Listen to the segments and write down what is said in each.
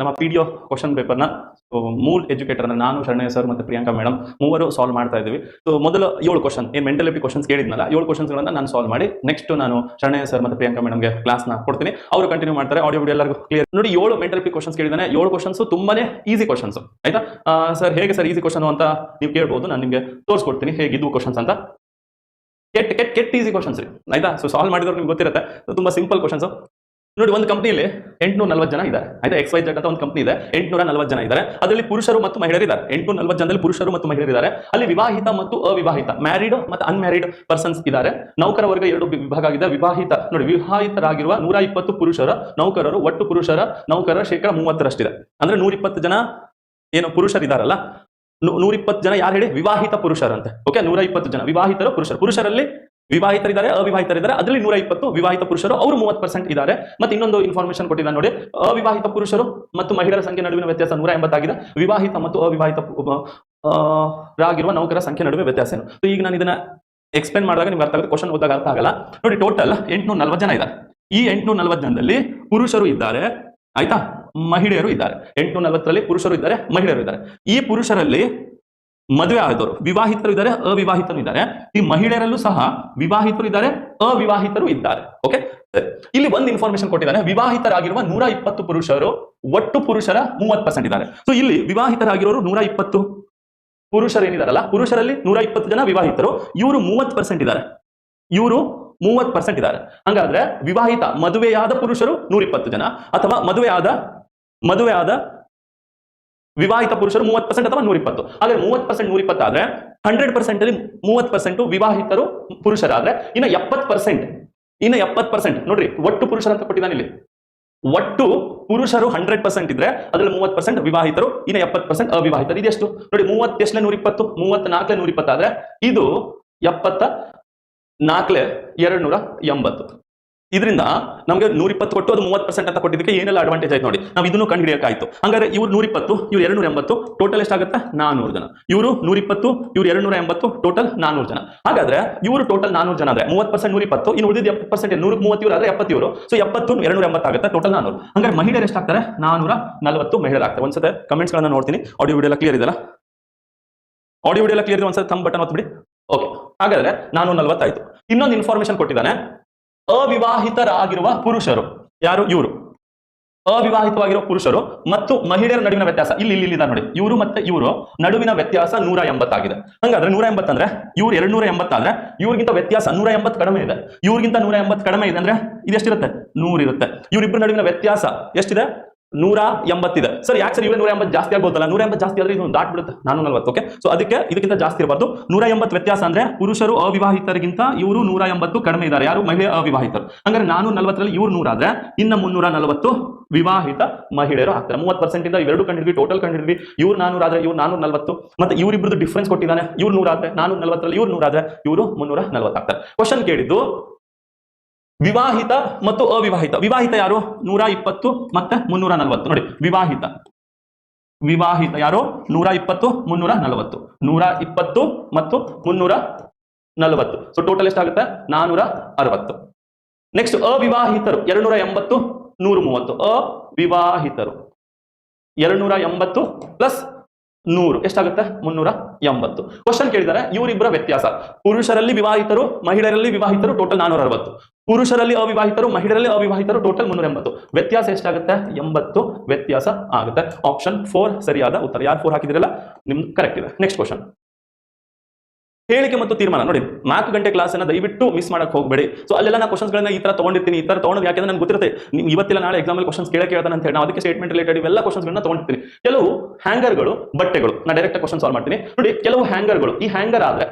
ನಮ್ಮ P D O question ಪೇಪರ್ನ ಮೂಲ್ ಎಜುಕೇಟರ್ ನಾನು, ಶರಣಯ್ಯ ಸರ್ ಮತ್ತು ಪ್ರಿಯಾಂಕಾ ಮೇಡಮ್ ಮೂವರು ಸಾಲ್ವ್ ಮಾಡ್ತಾ ಇದ್ದೀವಿ. ಸೊ ಮೊದಲ ಏಳು ಕ್ವಶನ್ ಏನು ಮೆಂಟಲಿಟಿ ಕ್ವಶನ್ಸ್ ಕೇಳಿದ್ನಲ್ಲ, ಏಳು ಕ್ವಶನ್ಸ್ಗಳನ್ನ ನಾನು ಸಾಲ್ವ್ ಮಾಡಿ ನೆಕ್ಸ್ಟ್ ನಾನು ಶರಣಯ್ಯ ಸರ್ ಮತ್ತು ಪ್ರಿಯಾಂಕಾ ಮೇಡಮ್ಗೆ ಕ್ಲಾಸ್ನ ಕೊಡ್ತೀನಿ. ಅವರು ಕಂಟಿನ್ಯೂ ಮಾಡ್ತಾರೆ ಆಡಿಯೋ ವಿಡಿಯೋ ಎಲ್ಲರಿಗೂ ಕ್ಲಿಯರ್ ನೋಡಿ, ಏಳು ಮೆಂಟಲಿಟಿ ಕ್ವಶನ್ಸ್ ಕೇಳಿದಾನೆ ಏಳು ಕ್ವಶನ್ಸ್ ತುಂಬಾನೇ ಈಸಿ ಕ್ವಶನ್ಸ್ ಆಯ್ತಾ? ಸರ್ ಹೇಗೆ ಸರ್ ಈಸಿ ಕ್ವಶನ್ ಅಂತ ನೀವು ಕೇಳ್ಬೋದು, ನಾನು ನಿಮಗೆ ತೋರಿಸ್ಕೊಡ್ತೀನಿ ಹೇಗಿದ್ವು ಕ್ವಶನ್ಸ್ ಅಂತ. ಕೆಟ್ಟ ಕೆಟ್ಟ ಕೆಟ್ಟ ಈಸಿ ಕ್ವಶನ್ಸ್ ರೀ. ಆಯ್ತಾ? ಸೊ ಸಾಲ್ವ್ ಮಾಡಿದ್ರು ನಿಮ್ಗೆ ಗೊತ್ತಿರುತ್ತೆ, ತುಂಬಾ ಸಿಂಪಲ್ ಕ್ವಶನ್ಸ್ ನೋಡಿ, ಒಂದು ಕಂಪ್ನಿಯಲ್ಲಿ ಎಂಟುನೂರ ನಲ್ವತ್ತು ಜನ ಇದ್ದಾರೆ. ಆಯ್ತಾ? ಎಕ್ಸ್ ವೈ ಜೆಡ್ ಅಂತ ಒಂದು ಕಂಪ್ನಿ ಇದೆ. ಎಂಟುನೂರ ನಲ್ವತ್ತು ಜನ ಇದ್ದಾರೆ. ಅದರಲ್ಲಿ ಪುರುಷರು ಮತ್ತು ಮಹಿಳೆಯರು ಇದ್ದಾರೆ. ಎಂಟುನೂರ ನಲ್ವತ್ತು ಜನದಲ್ಲಿ ಪುರುಷರು ಮತ್ತು ಮಹಿಳೆಯರು ಇದ್ದಾರೆ. ಅಲ್ಲಿ ವಿವಾಹಿತ ಮತ್ತು ಅವಿವಾಹಿತ ಮ್ಯಾರಿಡ್ ಮತ್ತು ಅನ್ಮ್ಯಾರಿಡ್ ಪರ್ಸನ್ಸ್ ಇದ್ದಾರೆ. ನೌಕರ ವರ್ಗ ಎರಡು ವಿಭಾಗ ಆಗಿದೆ. ವಿವಾಹಿತ, ನೋಡಿ, ವಿವಾಹಿತರಾಗಿರುವ ನೂರ ಇಪ್ಪತ್ತು ಪುರುಷರ, ನೌಕರರು ಒಟ್ಟು ಪುರುಷರ, ನೌಕರರ ಶೇಕಡ ಮೂವತ್ತರಷ್ಟಿದೆ. ಅಂದ್ರೆ ನೂರ ಇಪ್ಪತ್ತು ಜನ ಏನು ಪುರುಷರಿದಾರಲ್ಲ ನೂರ ಇಪ್ಪತ್ತು ಜನ ಯಾರು ಹೇಳಿ? ವಿವಾಹಿತ ಪುರುಷರಂತೆ. ಓಕೆ ನೂರ ಇಪ್ಪತ್ತು ಜನ. ವಿವಾಹಿತರು ಪುರುಷರು. ಪುರುಷರಲ್ಲಿ ವಿವಾಹಿತರಿದ್ದಾರೆ, ಅವಿವಾಹಿತರಿದ್ದಾರೆ. ಅದರಲ್ಲಿ ನೂರ ಇಪ್ಪತ್ತು ವಿವಾಹಿತ ಪುರುಷರು, ಅವರು ಮೂವತ್ತು ಪರ್ಸೆಂಟ್ ಇದ್ದಾರೆ. ಮತ್ತೆ ಇನ್ನೊಂದು ಇನ್ಫಾರ್ಮೇಶನ್ ಕೊಟ್ಟಿದ್ದಾರೆ ನೋಡಿ. ಅವಿವಾಹಿತ ಪುರುಷರು ಮತ್ತು ಮಹಿಳೆಯರ ಸಂಖ್ಯೆ ನಡುವಿನ ವ್ಯತ್ಯಾಸ ನೂರ ಎಂಬತ್ತಾಗಿದೆ ವಿವಾಹಿತ ಮತ್ತು ಅವಿವಾಹಿತ ರಾಗಿರುವ ನೌಕರ ಸಂಖ್ಯೆ ನಡುವೆ ವ್ಯತ್ಯಾಸ ಏನು? ಈಗ ನಾನು ಇದನ್ನ ಎಕ್ಸ್ಪ್ಲೇನ್ ಮಾಡಿದಾಗ ನಿಮ್ಗೆ ಅರ್ಥ ಆಗುತ್ತೆ. ಕ್ವಶನ್ ಓದಾಗ ಅರ್ಥ ಆಗಲ್ಲ. ನೋಡಿ ಟೋಟಲ್ ಎಂಟುನೂರ ನಲ್ವತ್ತು ಜನ ಇದ್ದಾರೆ. ಈ ಎಂಟುನೂರ ನಲ್ವತ್ತು ಜನದಲ್ಲಿ ಪುರುಷರು ಇದ್ದಾರೆ. ಆಯ್ತಾ? ಮಹಿಳೆಯರು ಇದ್ದಾರೆ. ಎಂಟುನೂರ ನಲ್ವತ್ತರಲ್ಲಿ ಪುರುಷರು ಇದ್ದಾರೆ, ಮಹಿಳೆಯರು ಇದ್ದಾರೆ. ಈ ಪುರುಷರಲ್ಲಿ ಮದುವೆ ಆದವರು, ವಿವಾಹಿತರು ಇದ್ದಾರೆ, ಅವಿವಾಹಿತರು ಇದ್ದಾರೆ. ಈ ಮಹಿಳೆಯರಲ್ಲೂ ಸಹ ವಿವಾಹಿತರು ಇದ್ದಾರೆ, ಅವಿವಾಹಿತರು ಇದ್ದಾರೆ. ಓಕೆ ಇಲ್ಲಿ ಒಂದು ಇನ್ಫಾರ್ಮೇಶನ್ ಕೊಟ್ಟಿದ್ದಾರೆ ವಿವಾಹಿತರಾಗಿರುವ ನೂರ ಇಪ್ಪತ್ತು ಪುರುಷರು, ಒಟ್ಟು ಪುರುಷರ ಮೂವತ್ತು ಪರ್ಸೆಂಟ್ ಇದ್ದಾರೆ. ಸೊ ಇಲ್ಲಿ ವಿವಾಹಿತರಾಗಿರೋರು ನೂರ ಇಪ್ಪತ್ತು ಪುರುಷರು ಏನಿದಾರಲ್ಲ? ಪುರುಷರಲ್ಲಿ ನೂರ ಇಪ್ಪತ್ತು ಜನ ವಿವಾಹಿತರು. ಇವರು ಮೂವತ್ತು ಪರ್ಸೆಂಟ್ ಇದ್ದಾರೆ. ಇವರು ಮೂವತ್ತು ಪರ್ಸೆಂಟ್ ಇದ್ದಾರೆ. ಹಂಗಾದ್ರೆ ವಿವಾಹಿತ ಮದುವೆಯಾದ ಪುರುಷರು ನೂರಿಪ್ಪತ್ತು ಜನ, ಅಥವಾ ಮದುವೆಯಾದ ಮದುವೆಯಾದ ವಿವಾಹಿತ ಪುರುಷರು ಮೂವತ್ತು ಪರ್ಸೆಂಟ್ ಅಥವಾ ನೂರಿಪ್ಪತ್ತು. ಹಾಗಾದ್ರೆ ಮೂವತ್ತು ಪರ್ಸೆಂಟ್ ನೂರಿಪ್ಪತ್ತು ಆದ್ರೆ ಹಂಡ್ರೆಡ್ ಪರ್ಸೆಂಟ್ ಅಲ್ಲಿ ಮೂವತ್ತು ಪರ್ಸೆಂಟ್ ವಿವಾಹಿತರು ಪುರುಷರಾದ್ರೆ ಇನ್ನು ಎಪ್ಪತ್ತು ಪರ್ಸೆಂಟ್ ಇನ್ನು ಎಪ್ಪತ್ತು ಪರ್ಸೆಂಟ್ ನೋಡ್ರಿ, ಒಟ್ಟು ಪುರುಷರು ಅಂತ ಕೊಟ್ಟಿದ್ದಾನೆ ಇಲ್ಲಿ. ಒಟ್ಟು ಪುರುಷರು ಹಂಡ್ರೆಡ್ ಪರ್ಸೆಂಟ್ ಇದ್ರೆ ಅದ್ರಲ್ಲಿ ಮೂವತ್ತು ಪರ್ಸೆಂಟ್ ವಿವಾಹಿತರು, ಇನ್ನು ಎಪ್ಪತ್ತು ಪರ್ಸೆಂಟ್ ಅವಿವಾಹಿತರು. ಇದೆಷ್ಟು ನೋಡಿ ಮೂವತ್ತೆಷ್ಟಲೆ ನೂರಿಪ್ಪತ್ತು? ಮೂವತ್ತ್ ನೂರ ಇಪ್ಪತ್ತಾದ್ರೆ ಇದು ಎಪ್ಪತ್ತ ನಾಲ್ಕಲೆ ಎರಡು ನೂರ ಎಂಬತ್ತು. ಇದರಿಂದ ನಮಗೆ ನೂರಿಪ್ಪತ್ತು ಕೊಟ್ಟು ಅದು ಮೂವತ್ತು ಪರ್ಸೆಂಟ್ ಅಂತ ಕೊಟ್ಟಿದ್ದಕ್ಕೆ ಏನೆಲ್ಲ ಅಡ್ವಾಂಟೇಜ್ ಆಯ್ತು ನೋಡಿ. ನಾವು ಇದನ್ನು ಕಂಡುಹಿಡಿಯೋಕ್ಕಾಯ್ತು ಹಂಗಾದ್ರೆ ಇವ್ರು ನೂರಿಪ್ಪತ್ತು, ಇವ್ರು ಎರಡು ನೂರ ಎಂಬತ್ತು ಟೋಟಲ್ ಎಷ್ಟಾಗುತ್ತೆ? ನಾನೂರು ಜನ. ಇವರು ನೂರಿಪ್ಪತ್ತು, ಇವ್ರು ಎರಡು ನೂರ ಎಂಬತ್ತು ಟೋಟಲ್ ನಾನೂರು ಜನ. ಹಾಗಾದ್ರೆ ಇವರು ಟೋಟಲ್ ನಾನೂರು ಜನ ಅಂದ್ರೆ ಮೂವತ್ತು ಪರ್ಸೆಂಟ್ ನೂರಿಪ್ಪತ್ತು, ಇನ್ನು ಉಳಿದ ಎಪ್ಪತ್ತು ಪರ್ಸೆಂಟ್ ನೂರ ಮೂವತ್ತು ಇವರು ಆದ್ರೆ ಎಪ್ಪತ್ತು ಇವರು ಸೊ ಎಪ್ಪತ್ತು ಎರಡು ನೂರ ಎಂಬತ್ತಾಗುತ್ತೆ ಟೋಟಲ್ ನಾನೂರು. ಹಂಗಾರೆ ಮಹಿಳೆಯರು ಎಷ್ಟಾಗ್ತಾರೆ? ನಾನ್ನೂರ ನಲವತ್ತು ಮಹಿಳೆಯರು ಆಗ್ತಾರೆ. ಒಂದ್ಸತೆ ಕಮೆಂಟ್ಸ್ಗಳನ್ನ ನೋಡ್ತೀನಿ. ಆಡಿಯೋ ವಿಡಿಯೋ ಕ್ಲಿಯರ್ ಇದೆಲ್ಲ ಆಡಿಯೋ ವಿಡಿಯೋ ಕ್ಲಿಯರ್ ಇದೆ ಒಂದ್ಸತಿ ತಮ್ಮ ಬಟನ್ ಒತ್ಬಿಡಿ. ಓಕೆ ಹಾಗಾದ್ರೆ ನಾನು ನಲವತ್ತಾಯ್ತು ಇನ್ನೊಂದು ಇನ್ಫಾರ್ಮೇಶನ್ ಕೊಟ್ಟಿದ್ದಾನೆ. ಅವಿವಾಹಿತರಾಗಿರುವ ಪುರುಷರು. ಯಾರು? ಇವರು. ಅವಿವಾಹಿತವಾಗಿರುವ ಪುರುಷರು ಮತ್ತು ಮಹಿಳೆಯರ ನಡುವಿನ ವ್ಯತ್ಯಾಸ. ಇಲ್ಲಿ ಇಲ್ಲಿ ಇಲ್ಲಿದೆ ನೋಡಿ. ಇವರು ಮತ್ತೆ ಇವರು ನಡುವಿನ ವ್ಯತ್ಯಾಸ ನೂರ ಎಂಬತ್ತಾಗಿದೆ. ಹಂಗಾದ್ರೆ ನೂರ ಎಂಬತ್ತಂದ್ರೆ ಇವ್ರು ಎರಡು ನೂರ ಎಂಬತ್ತಾದ್ರೆ ಇವ್ರಿಗಿಂತ ವ್ಯತ್ಯಾಸ ನೂರ ಎಂಬತ್ತು ಕಡಿಮೆ ಇದೆ. ಇವ್ರಿಗಿಂತ ನೂರ ಎಂಬತ್ತು ಕಡಿಮೆ ಇದೆ ಅಂದ್ರೆ ಇದೆಷ್ಟಿರುತ್ತೆ? ನೂರಿರುತ್ತೆ ಇವರಿಬ್ಬರ ನಡುವಿನ ವ್ಯತ್ಯಾಸ ಎಷ್ಟಿದೆ? ನೂರ ಎಂಬತ್ತಿದೆ. ಸರ್, ಯಾಕೆ ಸರ್ ಇವಾಗ ನೂರ ಎಂಬತ್ತು? ಜಾಸ್ತಿ ಆಗ್ಬೋದಲ್ಲ. ನೂರ ಎಂಬತ್ತು ಜಾಸ್ತಿ ಆದ್ರೆ ಇದು ದಾಟ್ ಬಿಡುತ್ತೆ ನಾನು ನಲ್ವತ್ತು ಓಕೆ ಸೊ ಅದಕ್ಕೆ ಇದಕ್ಕಿಂತ ಜಾಸ್ತಿ ಇರಬಾರ್ದು. ನೂರ ಎಂಬತ್ತು ವ್ಯತ್ಯಾಸ ಅಂದ್ರೆ ಪುರುಷರು ಅವಿವಾಹಿತರಿಗಿಂತ ಇವರು ನೂರ ಎಂಬತ್ತು ಕಡಿಮೆ ಇದ್ದಾರೆ. ಯಾರು? ಮಹಿಳೆ ಅವಿವಾಹಿತರು. ಹಂಗಾರೆ ನಾನು ನಲ್ವತ್ತರಲ್ಲಿ ಇವ್ರು ನೂರ ಆದ್ರೆ ಇನ್ನ ಮುನ್ನೂರ ನಲವತ್ತು ವಿವಾಹಿತ ಮಹಿಳೆಯರು ಆಗ್ತಾರೆ. ಮೂವತ್ತು ಪರ್ಸೆಂಟ್ ಇಂದ ಇವೆರಡು ಕಂಡಿದ್ವಿ ಟೋಟಲ್ ಕಂಡಿದ್ವಿ ಇವ್ರು ನಾನೂರ ಆದ್ರೆ ಇವ್ರು ನಾನೂರ ನಲ್ವತ್ತು. ಮತ್ತೆ ಇವರಿಬ್ರದ್ದು ಡಿಫ್ರೆನ್ಸ್ ಕೊಟ್ಟಿದ್ದಾನೆ. ಇವ್ರು ನೂರ ಆದ್ರೆ, ನಾನು ನಲ್ವತ್ತರಲ್ಲಿ ಇವ್ರು ನೂರ ಆದ್ರೆ ಇವರು ಮುನ್ನೂರ ನಲ್ವತ್ತಾಗ್ತಾರೆ ಕ್ವಶನ್ ಕೇಳಿದ್ದು ವಿವಾಹಿತ ಮತ್ತು ಅವಿವಾಹಿತ. ವಿವಾಹಿತ ಯಾರು? ನೂರ ಇಪ್ಪತ್ತು ಮತ್ತೆ ಮುನ್ನೂರ ನಲವತ್ತು. ನೋಡಿ, ವಿವಾಹಿತ. ವಿವಾಹಿತ ಯಾರು? ನೂರ ಇಪ್ಪತ್ತು, ಮುನ್ನೂರ ನಲವತ್ತು. ನೂರ ಇಪ್ಪತ್ತು ಮತ್ತು ಮುನ್ನೂರ ನಲವತ್ತು. ಸೊ ಟೋಟಲ್ ಎಷ್ಟಾಗುತ್ತೆ? ನಾನೂರ ಅರವತ್ತು. ನೆಕ್ಸ್ಟ್ ಅವಿವಾಹಿತರು. ಎರಡ್ನೂರ ಎಂಬತ್ತು, ನೂರ ಮೂವತ್ತು. ಅವಿವಾಹಿತರು. ಎರಡ್ನೂರ ಎಂಬತ್ತು ಪ್ಲಸ್ ನೂರು. ಎಷ್ಟಾಗುತ್ತೆ? ಮುನ್ನೂರ ಎಂಬತ್ತು. ಕ್ವಶನ್ ಕೇಳಿದ್ದಾರೆ ಇವರಿಬ್ಬರ ವ್ಯತ್ಯಾಸ. ಪುರುಷರಲ್ಲಿ ವಿವಾಹಿತರು, ಮಹಿಳೆಯರಲ್ಲಿ ವಿವಾಹಿತರು ಟೋಟಲ್ ನಾನೂರ ಅರವತ್ತು. ಪುರುಷರಲ್ಲಿ ಅವಿವಾಹಿತರು, ಮಹಿಳೆಯರಲ್ಲಿ ಅವಿವಾಹಿತರು ಟೋಟಲ್ ಮುನ್ನೂರ ಎಂಬತ್ತು. ವ್ಯತ್ಯಾಸ ಎಷ್ಟಾಗುತ್ತೆ? ಎಂಬತ್ತು ವ್ಯತ್ಯಾಸ ಆಗುತ್ತೆ. ಆಪ್ಷನ್ ಫೋರ್ ಸರಿಯಾದ ಉತ್ತರ. ಯಾರು ಫೋರ್ ಹಾಕಿದಿರಲ್ಲ? ನಿಮ್ದು ಕರೆಕ್ಟ್ ಇದೆ. ನೆಕ್ಸ್ಟ್ ಕ್ವಶನ್ ಹೇಳಿಕೆ ಮತ್ತು ತೀರ್ಮಾನ. ನೋಡಿ, ನಾಲ್ಕು ಗಂಟೆ ಕ್ಲಾಸ್ ಅನ್ನ ದಯವಿಟ್ಟು ಮಿಸ್ ಮಾಡಕ್ಕೆ ಹೋಗಬೇಡಿ. ಸೊ ಅಲ್ಲೆಲ್ಲ ನಾನು ಕ್ವಶನ್ಸ್ಗಳನ್ನ ಈ ತರ ತಗೊಂಡಿರ್ತೀನಿ, ಈ ತರ ತಗೊಂಡು ಯಾಕಂದ್ರೆ ನನಗೆ ಗೊತ್ತಿರುತ್ತೆ. ನೀವು ಇವತ್ತಿಲ್ಲ, ನಾಳೆ ಎಕ್ಸಾಮಲ್ಲಿ ಕ್ವಶನ್ಸ್ ಕೇಳಕ್ಕೆ ಹೇಳ್ತಾನೆ ಅಂತ ಹೇಳಿ ಅದಕ್ಕೆ ಸ್ಟೇಟ್ಮೆಂಟ್ ರಿಲೇಟೆಡ್ ಇವೆಲ್ಲ ಕ್ವಶನ್ಸ್ಗಳನ್ನ ತಗೊಂಡಿರ್ತೀನಿ. ಕೆಲವು ಹ್ಯಾಂಗರ್ಗಳು ಬಟ್ಟೆಗಳು ನಾನು ಡೈರೆಕ್ಟ್ ಕ್ವಶನ್ ಸಾಲ್ವ್ ಮಾಡ್ತೀನಿ. ನೋಡಿ, ಕೆಲವು ಹ್ಯಾಂಗರ್ಗಳು ಈ ಹ್ಯಾಂಗರ್ ಆದ್ರೆ,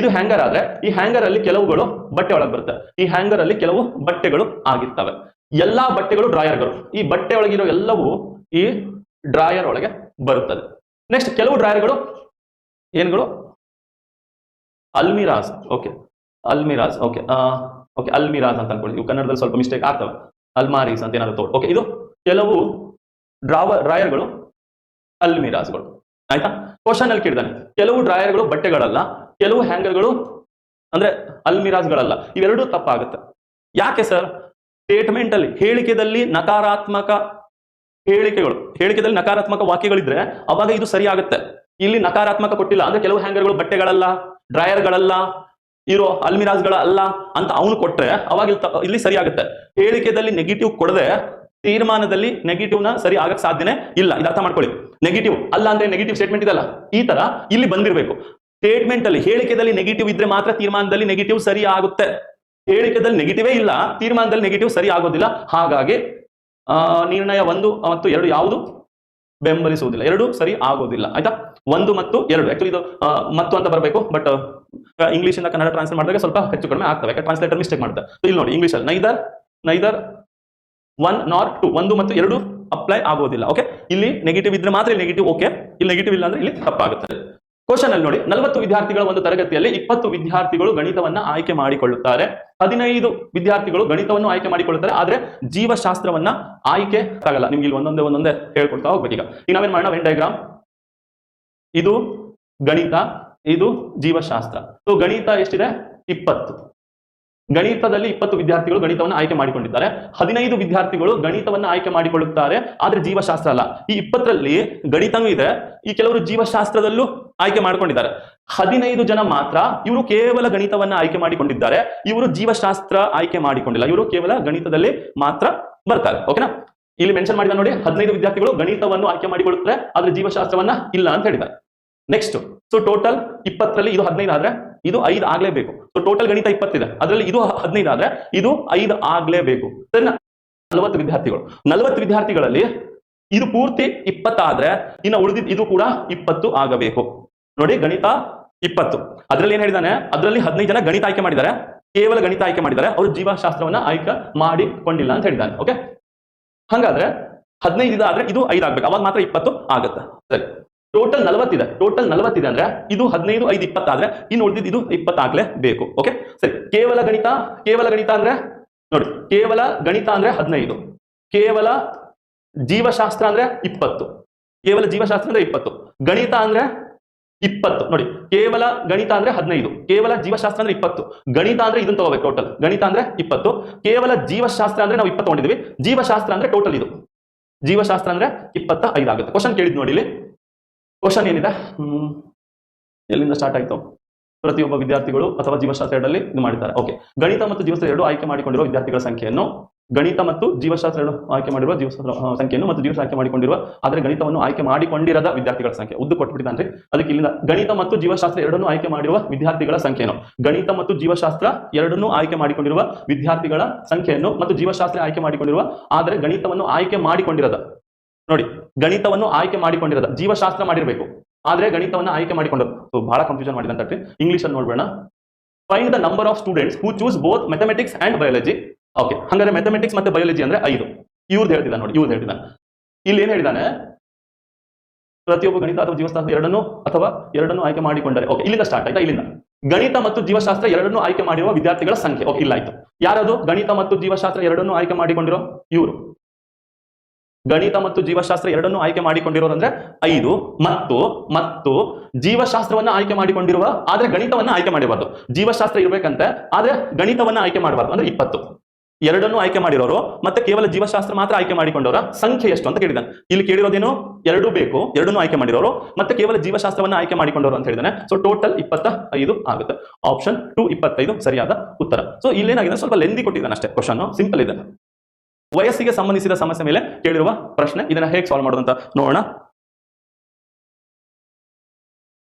ಇದು ಹ್ಯಾಂಗರ್ ಆದ್ರೆ, ಈ ಹ್ಯಾಂಗರ್ ಅಲ್ಲಿ ಕೆಲವುಗಳು ಬಟ್ಟೆ ಒಳಗೆ ಬರುತ್ತೆ. ಈ ಹ್ಯಾಂಗರ್ ಅಲ್ಲಿ ಕೆಲವು ಬಟ್ಟೆಗಳು ಆಗಿರ್ತವೆ. ಎಲ್ಲಾ ಬಟ್ಟೆಗಳು ಡ್ರಾಯರ್ಗಳು ಈ ಬಟ್ಟೆ ಒಳಗಿರೋ ಎಲ್ಲವೂ ಈ ಡ್ರಾಯರ್ ಒಳಗೆ ಬರುತ್ತದೆ. ನೆಕ್ಸ್ಟ್ ಕೆಲವು ಡ್ರಾಯರ್ಗಳು ಏನ್ಗಳು? ಅಲ್ಮಿರಾಸ್ ಓಕೆ ಅಲ್ಮಿರಾಜ್ ಓಕೆ ಓಕೆ ಅಲ್ಮಿರಾಜ್ ಅಂತ ಅನ್ಕೊಳ್ಳಿ. ಇವು ಕನ್ನಡದಲ್ಲಿ ಸ್ವಲ್ಪ ಮಿಸ್ಟೇಕ್ ಆಗ್ತವೆ. ಅಲ್ಮಾರೀಸ್ ಅಂತ ಏನಾದ್ರು ತೋರ್ ಓಕೆ ಇದು ಕೆಲವು ಡ್ರಾವ ಡ್ರಾಯರ್ಗಳು ಅಲ್ಮಿರಾಜ್ಗಳು. ಆಯ್ತಾ? ಕ್ವಶನ್ ಅಲ್ಲಿ ಕೇಳಿದಾನೆ. ಕೆಲವು ಡ್ರಾಯರ್ಗಳು ಬಟ್ಟೆಗಳಲ್ಲ, ಕೆಲವು ಹ್ಯಾಂಗರ್ಗಳು ಅಂದ್ರೆ ಅಲ್ಮಿರಾಜ್ಗಳಲ್ಲ. ಇವೆರಡೂ ತಪ್ಪಾಗುತ್ತೆ. ಯಾಕೆ ಸರ್ ಸ್ಟೇಟ್ಮೆಂಟ್ ಅಲ್ಲಿ, ಹೇಳಿಕೆದಲ್ಲಿ ನಕಾರಾತ್ಮಕ ಹೇಳಿಕೆಗಳು. ಹೇಳಿಕೆದಲ್ಲಿ ನಕಾರಾತ್ಮಕ ವಾಕ್ಯಗಳಿದ್ರೆ ಅವಾಗ ಇದು ಸರಿ ಆಗುತ್ತೆ ಇಲ್ಲಿ ನಕಾರಾತ್ಮಕ ಕೊಟ್ಟಿಲ್ಲ. ಅಂದ್ರೆ ಕೆಲವು ಹ್ಯಾಂಗರ್ಗಳು ಬಟ್ಟೆಗಳಲ್ಲ. ಡ್ರೈಯರ್ಗಳಲ್ಲ ಇರೋ ಅಲ್ಮಿರಾಜ್ಗಳ ಅಲ್ಲ ಅಂತ ಅವನು ಕೊಟ್ರೆ ಅವಾಗ ಇಲ್ಲಿ ಸರಿ ಆಗುತ್ತೆ. ಹೇಳಿಕೆದಲ್ಲಿ ನೆಗೆಟಿವ್ ಕೊಡದೆ ತೀರ್ಮಾನದಲ್ಲಿ ನೆಗೆಟಿವ್ನ ಸರಿ ಆಗಕ್ ಸಾಧ್ಯನೇ ಇಲ್ಲ. ಇದು ಅರ್ಥ ಮಾಡ್ಕೊಳ್ಳಿ. ನೆಗೆಟಿವ್ ಅಲ್ಲ ಅಂದ್ರೆ ನೆಗೆಟಿವ್ ಸ್ಟೇಟ್ಮೆಂಟ್ ಇದಲ್ಲ ಈ ತರ ಇಲ್ಲಿ ಬಂದಿರಬೇಕು. ಸ್ಟೇಟ್ಮೆಂಟ್ ಅಲ್ಲಿ ಹೇಳಿಕೆದಲ್ಲಿ ನೆಗೆಟಿವ್ ಇದ್ರೆ ಮಾತ್ರ ತೀರ್ಮಾನದಲ್ಲಿ ನೆಗೆಟಿವ್ ಸರಿ ಆಗುತ್ತೆ. ಹೇಳಿಕೆದಲ್ಲಿ ನೆಗೆಟಿವೇ ಇಲ್ಲ, ತೀರ್ಮಾನದಲ್ಲಿ ನೆಗೆಟಿವ್ ಸರಿ ಆಗೋದಿಲ್ಲ. ಹಾಗಾಗಿ ನಿರ್ಣಯ ಒಂದು ಮತ್ತು ಎರಡು ಯಾವುದು? ಬೆಂಬಲಿಸುವುದಿಲ್ಲ. ಎರಡು ಸರಿ ಆಗೋದಿಲ್ಲ. ಆಯ್ತಾ? ಒಂದು ಮತ್ತು ಎರಡು. ಆಕ್ಚುಲಿ ಇದು ಮತ್ತು ಅಂತ ಬರಬೇಕು ಬಟ್ ಇಂಗ್ಲಿಷ್ ಇಂದ ಕನ್ನಡ ಟ್ರಾನ್ಸ್ಲೇಟ್ ಮಾಡಿದಾಗ ಸ್ವಲ್ಪ ಹೆಚ್ಚು ಕಡಿಮೆ ಆಗ್ತವೆ. ಟ್ರಾನ್ಸ್ಲೇಟರ್ ಮಿಸ್ಟೇಕ್ ಮಾಡ್ತಾರೆ ಇಲ್ಲಿ ನೋಡಿ ಇಂಗ್ಲಿಷ್ ಅಲ್ಲಿ neither neither one not two ಒಂದು ಮತ್ತು ಎರಡು ಅಪ್ಲೈ ಆಗೋದಿಲ್ಲ. ಓಕೆ ಇಲ್ಲಿ ನೆಗೆಟಿವ್ ಇದ್ರೆ ಮಾತ್ರ ನೆಗೆಟಿವ್ ಓಕೆ ಇಲ್ಲಿ ನೆಗೆಟಿವ್ ಇಲ್ಲ ಅಂದ್ರೆ ಇಲ್ಲಿ ತಪ್ಪಾಗುತ್ತೆ. ಕ್ವಶನ್ ಅಲ್ಲಿ ನೋಡಿ, ನಲವತ್ತು ವಿದ್ಯಾರ್ಥಿಗಳ ಒಂದು ತರಗತಿಯಲ್ಲಿ ಇಪ್ಪತ್ತು ವಿದ್ಯಾರ್ಥಿಗಳು ಗಣಿತವನ್ನ ಆಯ್ಕೆ ಮಾಡಿಕೊಳ್ಳುತ್ತಾರೆ. ಹದಿನೈದು ವಿದ್ಯಾರ್ಥಿಗಳು ಗಣಿತವನ್ನು ಆಯ್ಕೆ ಮಾಡಿಕೊಳ್ಳುತ್ತಾರೆ, ಆದ್ರೆ ಜೀವಶಾಸ್ತ್ರವನ್ನ ಆಯ್ಕೆ ಆಗಲ್ಲ. ನಿಮ್ಗೆ ಇಲ್ಲಿ ಒಂದೊಂದೇ ಒಂದೊಂದೇ ಹೇಳ್ಕೊಡ್ತಾ ಹೋಗ್ಬೇಕೀಗ ಈಗ ನಾವೇನ್ ಮಾಡೋಣ? ವೆನ್ ಡಯಾಗ್ರಾಮ್ ಇದು ಗಣಿತ, ಇದು ಜೀವಶಾಸ್ತ್ರ. ಸೊ ಗಣಿತ ಎಷ್ಟಿದೆ? ಇಪ್ಪತ್ತು. ಗಣಿತದಲ್ಲಿ ಇಪ್ಪತ್ತು ವಿದ್ಯಾರ್ಥಿಗಳು ಗಣಿತವನ್ನು ಆಯ್ಕೆ ಮಾಡಿಕೊಂಡಿದ್ದಾರೆ. ಹದಿನೈದು ವಿದ್ಯಾರ್ಥಿಗಳು ಗಣಿತವನ್ನು ಆಯ್ಕೆ ಮಾಡಿಕೊಳ್ಳುತ್ತಾರೆ. ಆದ್ರೆ ಜೀವಶಾಸ್ತ್ರ ಅಲ್ಲ. ಈ ಇಪ್ಪತ್ತರಲ್ಲಿ ಗಣಿತನೂ ಇದೆ. ಈ ಕೆಲವರು ಜೀವಶಾಸ್ತ್ರದಲ್ಲೂ ಆಯ್ಕೆ ಮಾಡಿಕೊಂಡಿದ್ದಾರೆ. ಹದಿನೈದು ಜನ ಮಾತ್ರ ಇವರು ಕೇವಲ ಗಣಿತವನ್ನ ಆಯ್ಕೆ ಮಾಡಿಕೊಂಡಿದ್ದಾರೆ. ಇವರು ಜೀವಶಾಸ್ತ್ರ ಆಯ್ಕೆ ಮಾಡಿಕೊಂಡಿಲ್ಲ. ಇವರು ಕೇವಲ ಗಣಿತದಲ್ಲಿ ಮಾತ್ರ ಬರ್ತಾರೆ. ಓಕೆನಾ? ಇಲ್ಲಿ ಮೆನ್ಷನ್ ಮಾಡಿದ ನೋಡಿ, ಹದಿನೈದು ವಿದ್ಯಾರ್ಥಿಗಳು ಗಣಿತವನ್ನು ಆಯ್ಕೆ ಮಾಡಿಕೊಳ್ಳುತ್ತಾರೆ, ಆದ್ರೆ ಜೀವಶಾಸ್ತ್ರವನ್ನ ಇಲ್ಲ ಅಂತ ಹೇಳಿದ್ದಾರೆ. ನೆಕ್ಸ್ಟ್ ಸೊ ಟೋಟಲ್ ಇಪ್ಪತ್ತರಲ್ಲಿ ಇದು ಹದಿನೈದು ಆದ್ರೆ? ಇದು ಐದು ಆಗ್ಲೇಬೇಕು. ಸೊ ಟೋಟಲ್ ಗಣಿತ ಇಪ್ಪತ್ತಿದೆ. ಅದರಲ್ಲಿ ಇದು ಹದಿನೈದು ಆದ್ರೆ ಇದು ಐದು ಆಗ್ಲೇಬೇಕು. ನಲವತ್ತು ವಿದ್ಯಾರ್ಥಿಗಳು. ನಲವತ್ತು ವಿದ್ಯಾರ್ಥಿಗಳಲ್ಲಿ ಇದು ಪೂರ್ತಿ ಇಪ್ಪತ್ತಾದ್ರೆ ಇನ್ನು ಉಳಿದಿದ್ದು ಇದು ಕೂಡ ಇಪ್ಪತ್ತು ಆಗಬೇಕು. ನೋಡಿ, ಗಣಿತ ಇಪ್ಪತ್ತು. ಅದರಲ್ಲಿ ಏನ್ ಹೇಳಿದಾನೆ? ಅದರಲ್ಲಿ ಹದಿನೈದು ಜನ ಗಣಿತ ಆಯ್ಕೆ ಮಾಡಿದ್ದಾರೆ. ಕೇವಲ ಗಣಿತ ಆಯ್ಕೆ ಮಾಡಿದ್ದಾರೆ. ಅವರು ಜೀವಶಾಸ್ತ್ರವನ್ನ ಆಯ್ಕೆ ಮಾಡಿಕೊಂಡಿಲ್ಲ ಅಂತ ಹೇಳಿದ್ದಾನೆ ಓಕೆ ಹಂಗಾದ್ರೆ ಹದಿನೈದು ಆದ್ರೆ ಇದು ಐದು ಆಗ್ಬೇಕು. ಅವಾಗ ಮಾತ್ರ ಇಪ್ಪತ್ತು ಆಗುತ್ತೆ. ಸರಿ. ಟೋಟಲ್ ನಲವತ್ತಿದೆ. ಟೋಟಲ್ ನಲವತ್ತಿದೆ ಅಂದ್ರೆ ಇದು ಹದಿನೈದು, ಐದು ಇಪ್ಪತ್ತಾದ್ರೆ, ಇನ್ನು ಉಳಿದಿದ್ದು ಇದು ಇಪ್ಪತ್ತಾಗ್ಲೇಬೇಕು ಓಕೆ ಸರಿ. ಕೇವಲ ಗಣಿತ ಕೇವಲ ಗಣಿತ ಅಂದ್ರೆ ನೋಡಿ, ಕೇವಲ ಗಣಿತ ಅಂದ್ರೆ ಹದಿನೈದು. ಕೇವಲ ಜೀವಶಾಸ್ತ್ರ ಅಂದ್ರೆ ಇಪ್ಪತ್ತು. ಕೇವಲ ಜೀವಶಾಸ್ತ್ರ ಅಂದ್ರೆ ಇಪ್ಪತ್ತು. ಗಣಿತ ಅಂದ್ರೆ ಇಪ್ಪತ್ತು. ನೋಡಿ, ಕೇವಲ ಗಣಿತ ಅಂದ್ರೆ ಹದಿನೈದು. ಕೇವಲ ಜೀವಶಾಸ್ತ್ರ ಅಂದ್ರೆ ಇಪ್ಪತ್ತು. ಗಣಿತ ಅಂದ್ರೆ ಇದನ್ನ ತಗೋಬೇಕು ಟೋಟಲ್ ಗಣಿತ ಅಂದ್ರೆ ಇಪ್ಪತ್ತು. ಕೇವಲ ಜೀವಶಾಸ್ತ್ರ ಅಂದ್ರೆ ನಾವು ಇಪ್ಪತ್ತು ತಗೊಂಡಿದ್ವಿ. ಜೀವಶಾಸ್ತ್ರ ಅಂದ್ರೆ ಟೋಟಲ್ ಇದು. ಜೀವಶಾಸ್ತ್ರ ಅಂದ್ರೆ ಇಪ್ಪತ್ತ ಆಗುತ್ತೆ. ಕ್ವಶನ್ ಕೇಳಿದ್ ನೋಡಿ ಇಲ್ಲಿ. ಕ್ವಶನ್ ಏನಿದೆ? ಎಲ್ಲಿಂದ ಸ್ಟಾರ್ಟ್ ಆಯ್ತು? ಪ್ರತಿಯೊಬ್ಬ ವಿದ್ಯಾರ್ಥಿಗಳು ಅಥವಾ ಜೀವಶಾಸ್ತ್ರ ಎರಡಲ್ಲಿ ಇದು ಮಾಡಿದ್ದಾರೆ. ಓಕೆ ಗಣಿತ ಮತ್ತು ಜೀವಶಾಸ್ತ್ರ ಎರಡು ಆಯ್ಕೆ ಮಾಡಿಕೊಂಡಿರುವ ವಿದ್ಯಾರ್ಥಿಗಳ ಸಂಖ್ಯೆಯನ್ನು ಗಣಿತ ಮತ್ತು ಜೀವಶಾಸ್ತ್ರ ಎರಡು ಆಯ್ಕೆ ಮಾಡಿರುವ ಜೀವಶಾಸ್ತ್ರ ಸಂಖ್ಯೆಯನ್ನು ಮತ್ತು ಜೀವಶಾಸ್ತ್ರ ಆಯ್ಕೆ ಮಾಡಿಕೊಂಡಿರುವ, ಆದರೆ ಗಣಿತವನ್ನು ಆಯ್ಕೆ ಮಾಡಿಕೊಂಡಿರದ ವಿದ್ಯಾರ್ಥಿಗಳ ಸಂಖ್ಯೆ. ಉದ್ದು ಕೊಟ್ಬಿಟ್ಟಿದ್ದಾನೆ ಅದಕ್ಕೆ ಇಲ್ಲಿಂದ ಗಣಿತ ಮತ್ತು ಜೀವಶಾಸ್ತ್ರ ಎರಡನ್ನೂ ಆಯ್ಕೆ ಮಾಡಿರುವ ವಿದ್ಯಾರ್ಥಿಗಳ ಸಂಖ್ಯೆಯನ್ನು. ಗಣಿತ ಮತ್ತು ಜೀವಶಾಸ್ತ್ರ ಎರಡನ್ನೂ ಆಯ್ಕೆ ಮಾಡಿಕೊಂಡಿರುವ ವಿದ್ಯಾರ್ಥಿಗಳ ಸಂಖ್ಯೆಯನ್ನು ಮತ್ತು ಜೀವಶಾಸ್ತ್ರ ಆಯ್ಕೆ ಮಾಡಿಕೊಂಡಿರುವ, ಆದರೆ ಗಣಿತವನ್ನು ಆಯ್ಕೆ ಮಾಡಿಕೊಂಡಿರದ ನೋಡಿ, ಗಣಿತವನ್ನು ಆಯ್ಕೆ ಮಾಡಿಕೊಂಡಿರದ, ಜೀವಶಾಸ್ತ್ರ ಮಾಡಿರಬೇಕು. ಆದ್ರೆ ಗಣಿತವನ್ನು ಆಯ್ಕೆ ಮಾಡಿಕೊಂಡು ಬಹಳ ಕನ್ಫ್ಯೂಷನ್ ಮಾಡಿದಂತ ಇಂಗ್ಲಿಷ್ ಅಲ್ಲಿ ನೋಡ್ಬೇಡ. Find the number of students who choose both mathematics and biology okay ಹಂಗಾದ್ರೆ ಮೆಥಮೆಟಿಕ್ಸ್ ಮತ್ತೆ ಬಯಾಲಜಿ ಅಂದ್ರೆ ಐದು. ಇವ್ರದ್ದು ಹೇಳ್ತಿದ್ದಾನೆ ನೋಡಿ ಇವ್ರದ್ದು ಹೇಳ್ತಿದ್ದಾನೆ ಇಲ್ಲಿ ಏನ್ ಹೇಳಿದಾನೆ ಪ್ರತಿಯೊಬ್ಬ ಗಣಿತ ಅಥವಾ ಜೀವಶಾಸ್ತ್ರ ಎರಡನ್ನೂ ಅಥವಾ ಎರಡನ್ನೂ ಆಯ್ಕೆ ಮಾಡಿಕೊಂಡರೆ. ಓಕೆ ಇಲ್ಲಿಂದ ಸ್ಟಾರ್ಟ್ ಆಯ್ತಾ? ಇಲ್ಲಿಂದ. ಗಣಿತ ಮತ್ತು ಜೀವಶಾಸ್ತ್ರ ಎರಡನ್ನೂ ಆಯ್ಕೆ ಮಾಡಿರುವ ವಿದ್ಯಾರ್ಥಿಗಳ ಸಂಖ್ಯೆ. ಓಕೆ ಇಲ್ಲ ಆಯ್ತು. ಯಾರದು? ಗಣಿತ ಮತ್ತು ಜೀವಶಾಸ್ತ್ರ ಎರಡನ್ನೂ ಆಯ್ಕೆ ಮಾಡಿಕೊಂಡಿರೋ? ಇವರು. ಗಣಿತ ಮತ್ತು ಜೀವಶಾಸ್ತ್ರ ಎರಡನ್ನೂ ಆಯ್ಕೆ ಮಾಡಿಕೊಂಡಿರೋರು ಅಂದ್ರೆ ಐದು. ಮತ್ತು ಮತ್ತು ಜೀವಶಾಸ್ತ್ರವನ್ನ ಆಯ್ಕೆ ಮಾಡಿಕೊಂಡಿರುವ, ಆದ್ರೆ ಗಣಿತವನ್ನ ಆಯ್ಕೆ ಮಾಡಿರಬಾರ್ದು ಜೀವಶಾಸ್ತ್ರ ಇರಬೇಕಂತೆ, ಆದ್ರೆ ಗಣಿತವನ್ನ ಆಯ್ಕೆ ಮಾಡಬಾರ್ದು. ಅಂದ್ರೆ ಇಪ್ಪತ್ತು. ಎರಡನ್ನೂ ಆಯ್ಕೆ ಮಾಡಿರೋರು, ಮತ್ತೆ ಕೇವಲ ಜೀವಶಾಸ್ತ್ರ ಮಾತ್ರ ಆಯ್ಕೆ ಮಾಡಿಕೊಂಡವರ ಸಂಖ್ಯೆ ಎಷ್ಟು ಅಂತ ಕೇಳಿದಾನೆ ಇಲ್ಲಿ ಕೇಳಿರೋದೇನು? ಎರಡು ಬೇಕು, ಎರಡನ್ನೂ ಆಯ್ಕೆ ಮಾಡಿರೋರು, ಮತ್ತೆ ಕೇವಲ ಜೀವಶಾಸ್ತ್ರವನ್ನ ಆಯ್ಕೆ ಮಾಡಿಕೊಂಡವರು ಅಂತ ಹೇಳಿದಾನೆ ಸೊ ಟೋಟಲ್ ಇಪ್ಪತ್ತ ಐದು ಆಗುತ್ತೆ. ಆಪ್ಷನ್ ಟು ಇಪ್ಪತ್ತೈದು, ಸರಿಯಾದ ಉತ್ತರ. ಸೊ ಇಲ್ಲೇನಾಗಿದೆ? ಸ್ವಲ್ಪ ಲೆಂದಿ ಕೊಟ್ಟಿದ್ದಾನೆ ಅಷ್ಟೇ ಕ್ವಶನ್ ಸಿಂಪಲ್ ಇದೆ. ವಯಸ್ಸಿಗೆ ಸಂಬಂಧಿಸಿದ ಸಮಸ್ಯೆ ಮೇಲೆ ಕೇಳಿರುವ ಪ್ರಶ್ನೆ ಇದನ್ನ ಹೇಗೆ ಸಾಲ್ವ್ ಮಾಡೋದು ಅಂತ ನೋಡೋಣ.